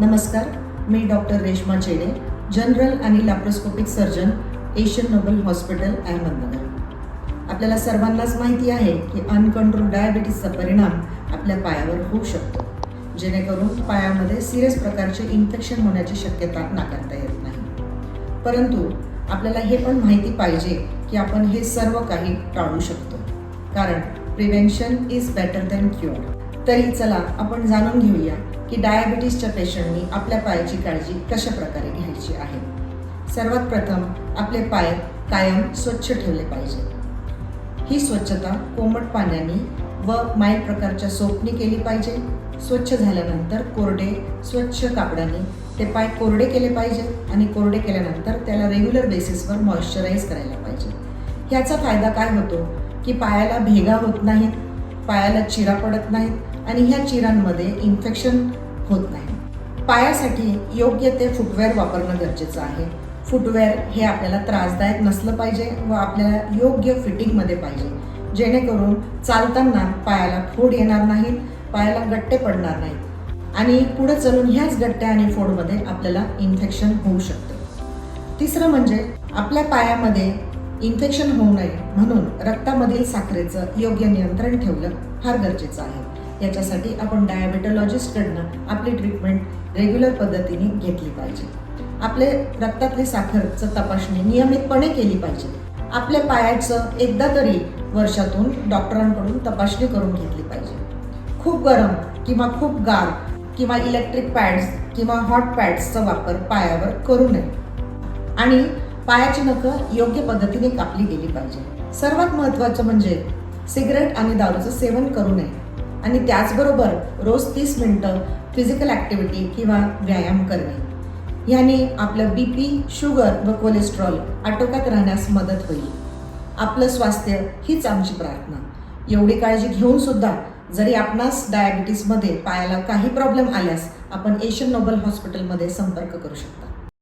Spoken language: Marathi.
नमस्कार मी डॉक्टर रेश्मा चेडे जनरल आणि laparoscopic surgeon Asian Noble Hospital Ahmednagar. आपल्याला सर्वांनाच माहिती आहे की अनकंट्रोल डायबिटीसचा परिणाम आपल्या पायावर होऊ शकतो जेणेकरून पायामध्ये सिरियस प्रकारचे इन्फेक्शन होण्याची शक्यता नाकारता येत नाही. परंतु आपल्याला हे पण माहिती पाहिजे की आपण हे सर्व काही टाळू शकतो कारण prevention is better than cure. तरी चला आपण जाणून घेऊया की डायबिटीसच्या पेशंटनी आपल्या पायाची काळजी कशा प्रकारे घ्यायची आहे. सर्वात प्रथम आपले पाय कायम स्वच्छ ठेवले पाहिजे. ही स्वच्छता कोमट पाण्याने व माईल प्रकारच्या सोपनी केली पाहिजे. स्वच्छ झाल्यानंतर कोरडे स्वच्छ कापडाने ते पाय कोरडे केले पाहिजे आणि कोरडे केल्यानंतर त्याला रेग्युलर बेसिसवर मॉइश्चराईज करायला पाहिजे. ह्याचा फायदा काय होतो? की पायाला भेगा होत नाहीत. पायाला चिरा पडत नाहीत आणि ह्या चिरांमध्ये इन्फेक्शन होत नाही. पायासाठी योग्य ते फुटवेअर वापरणं गरजेचं आहे. फुटवेअर हे आपल्याला त्रासदायक नसलं पाहिजे व आपल्याला योग्य फिटिंगमध्ये पाहिजे. जेणेकरून चालताना पायाला फोड येणार नाहीत पायाला गट्टे पडणार नाहीत. आणि पुढे चलून ह्याच गट्ट्या आणि फोडमध्ये आपल्याला इन्फेक्शन होऊ शकतं. तिसरं म्हणजे आपल्या पायामध्ये इन्फेक्शन होऊ नये म्हणून रक्तामधील साखरेचं योग्य नियंत्रण ठेवलं फार गरजेचं आहे. याच्यासाठी आपण डायबेटॉलॉजिस्टकडनं आपली ट्रीटमेंट रेग्युलर पद्धतीने घेतली पाहिजे. आपले रक्तातली साखरचं तपासणी नियमितपणे केली पाहिजे. आपल्या पायाचं एकदा तरी वर्षातून डॉक्टरांकडून तपासणी करून घेतली पाहिजे. खूप गरम किंवा खूप गार किंवा इलेक्ट्रिक पॅड्स किंवा हॉट पॅड्सचा वापर पायावर करू नये. आणि पायाची नखं योग्य पद्धतीने कापली गेली पाहिजे. सर्वात महत्त्वाचं म्हणजे सिगरेट आणि दारूचं सेवन करू नये. आणि त्याचबरोबर रोज तीस मिनटं फिजिकल ॲक्टिव्हिटी किंवा व्यायाम करणे. ह्याने आपलं बी पी शुगर व कोलेस्ट्रॉल आटोक्यात राहण्यास मदत होईल. आपलं स्वास्थ्य हीच आमची प्रार्थना. एवढी काळजी घेऊन सुद्धा जरी आपणास डायबिटीसमध्ये पायाला काही प्रॉब्लेम आल्यास आपण एशियन नोबल हॉस्पिटलमध्ये संपर्क करू शकता.